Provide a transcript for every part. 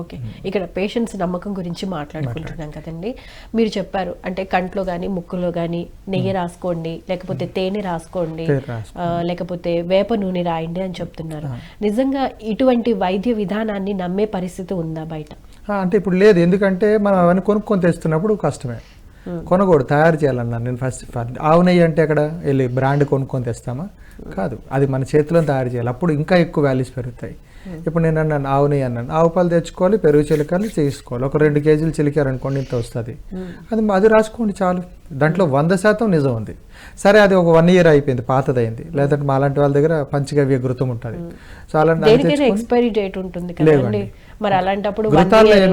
Okay. ఇక్కడ patients నమ్మకం గురించి మాట్లాడుకుంటున్నాం కదండి. మీరు చెప్పారు అంటే కంట్లో కానీ ముక్కులో కానీ నెయ్యి రాసుకోండి లేకపోతే తేనె రాసుకోండి లేకపోతే వేప నూనె రాయండి అని చెప్తున్నారు. నిజంగా ఇటువంటి వైద్య విధానాన్ని నమ్మే పరిస్థితి ఉందా బయట? అంటే ఇప్పుడు లేదు. ఎందుకంటే మనం అవన్నీ కొనుక్కొని తెస్తున్నప్పుడు కష్టమే. కొనకూడదు తయారు చేయాలన్నా నేను ఫస్ట్ ఆవు నెయ్యి అంటే అక్కడ వెళ్ళి బ్రాండ్ కొనుక్కొని తెస్తామా? కాదు. అది మన చేతిలో తయారు చేయాలి. అప్పుడు ఇంకా ఎక్కువ వాల్యూస్ పెరుగుతాయి. ఇప్పుడు నేను అన్నాను ఆవు నెయ్యి అన్నాను. ఆవు పాలు తెచ్చుకోవాలి పెరుగు చిలకాలి చేసుకోవాలి. ఒక రెండు కేజీలు చిలికారు అనుకోండి ఇంత వస్తుంది. అది అది రాసుకోండి చాలు. దాంట్లో వంద శాతం నిజం ఉంది. సరే అది ఒక వన్ ఇయర్ అయిపోయింది పాతదైంది. లేదంటే మా లాంటి వాళ్ళ దగ్గర పంచగవ్య ఘృతం ఉంటుంది. సో అలాంటి ఎక్స్పైరీ డేట్ ఉంటుంది కదండి. మరి అలాంటిప్పుడు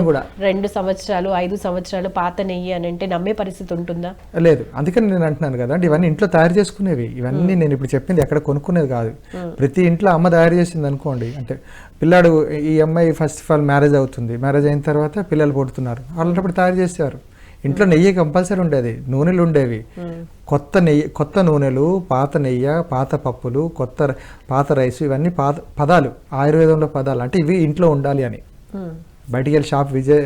కూడా. రెండు సంవత్సరాలు ఐదు సంవత్సరాలు పాత నెయ్యి అని అంటే నమ్మే పరిస్థితి ఉంటుందా? లేదు. అందుకని నేను అంటున్నాను కదా అంటే ఇవన్నీ ఇంట్లో తయారు చేసుకునేవి. ఇవన్నీ నేను ఇప్పుడు చెప్పింది ఎక్కడ కొనుక్కునేది కాదు. ప్రతి ఇంట్లో అమ్మ తయారు చేసింది అనుకోండి అంటే పిల్లాడు ఈ అమ్మాయి ఫస్ట్ ఆఫ్ ఆల్ మ్యారేజ్ అవుతుంది. మ్యారేజ్ అయిన తర్వాత పిల్లలు పుడుతున్నారు. అలాంటప్పుడు తయారు చేసేవారు. ఇంట్లో నెయ్యి కంపల్సరీ ఉండేది నూనెలు ఉండేవి. కొత్త నెయ్యి కొత్త నూనెలు పాత నెయ్యి పాత పప్పులు కొత్త పాత రైస్ ఇవన్నీ పాత పదాలు ఆయుర్వేదంలో పదాలు అంటే ఇవి ఇంట్లో ఉండాలి అని. బయటికి వెళ్ళి షాప్ విజయ్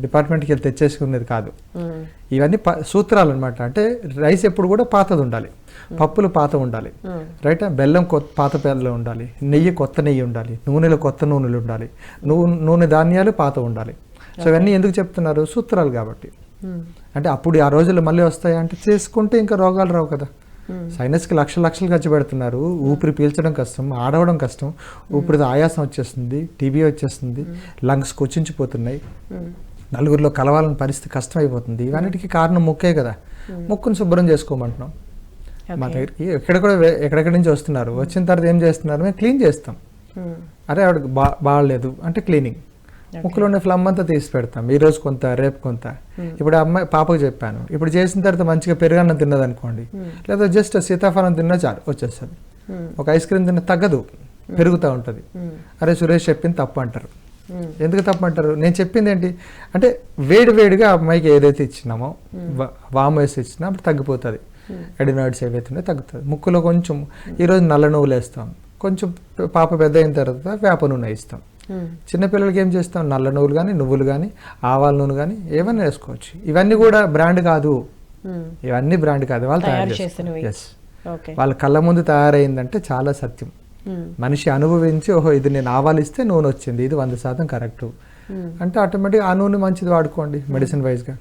డిపార్ట్మెంట్కి వెళ్ళి తెచ్చేసుకునేది కాదు. ఇవన్నీ సూత్రాలు అనమాట అంటే రైస్ ఎప్పుడు కూడా పాతది ఉండాలి. పప్పులు పాత ఉండాలి. రైట్? బెల్లం కొత్త పాత బెల్లం ఉండాలి. నెయ్యి కొత్త నెయ్యి ఉండాలి. నూనెలు కొత్త నూనెలు ఉండాలి. నూనె నూనె ధాన్యాలు పాత ఉండాలి. సో ఇవన్నీ ఎందుకు చెప్తున్నారు? సూత్రాలు కాబట్టి. ఉమ్, అంటే అప్పుడు ఆ రోజులు మళ్ళీ వస్తాయి? అంటే చేసుకుంటే ఇంకా రోగాలు రావు కదా. సైనస్కి లక్షలు లక్షలు ఖర్చు పెడుతున్నారు. ఊపిరి పీల్చడం కష్టం ఆడవడం కష్టం ఊపిరితో ఆయాసం వచ్చేస్తుంది టీబీ వచ్చేస్తుంది లంగ్స్ కొచ్చించిపోతున్నాయి. నలుగురిలో కలవాలని పరిస్థితి కష్టం అయిపోతుంది ఇవన్నిటికీ కారణం ముక్కే కదా. ముక్కును శుభ్రం చేసుకోమంటున్నాం. మా. దగ్గరికి ఎక్కడ కూడా ఎక్కడెక్కడి నుంచి వస్తున్నారు? వచ్చిన తర్వాత ఏం చేస్తున్నారు? మేము క్లీన్ చేస్తాం. అరే ఆవిడకి బా బాగాలేదు. అంటే క్లీనింగ్. ముక్కులో ఉన్న ఫ్లమ్ అంతా తీసి పెడతాం. ఈ రోజు కొంత రేపు కొంత. ఇప్పుడు ఆ అమ్మాయి పాపకు చెప్పాను. ఇప్పుడు చేసిన తర్వాత మంచిగా పెరుగన్నం తిన్నది అనుకోండి లేదా జస్ట్ సీతాఫలం తిన్నా చాలు వచ్చేస్తుంది. ఉమ్, ఒక ఐస్ క్రీమ్ తిన్న తగ్గదు. పెరుగుతూ ఉంటుంది. అరే సురేష్ చెప్పింది తప్పు అంటారు. ఎందుకు తప్పంటారు నేను చెప్పింది ఏంటి? అంటే వేడి వేడిగా అమ్మాయికి ఏదైతే ఇచ్చినామో వాము వేసి ఇచ్చినా అప్పుడు తగ్గిపోతుంది. ఎడినాయిడ్స్ ఏవైతే తగ్గుతుంది. ముక్కులో కొంచెం ఈరోజు నల్ల నువ్వులు వేస్తాం. కొంచెం పాప పెద్ద అయిన తర్వాత వేప నూనె ఇస్తాం చిన్నపిల్లలకి ఏం చేస్తాం? నల్ల నువ్వులు కానీ నువ్వులు కానీ ఆవాల నూనె కానీ ఏమైనా వేసుకోవచ్చు. ఇవన్నీ కూడా బ్రాండ్ కాదు. ఇవన్నీ బ్రాండ్ కాదు. వాళ్ళు తయారు. చేస్తారు. ఎస్ వాళ్ళ కళ్ళ ముందు తయారైందంటే చాలా సత్యం. ఉమ్, మనిషి అనుభవించి ఓహో ఇది నేను ఆవాలు ఇస్తే నూనె వచ్చింది. ఇది వంద శాతం కరెక్ట్. ఉమ్. అంటే ఆటోమేటిక్ ఆ నూనె మంచిది వాడుకోండి మెడిసిన్ వైజ్గా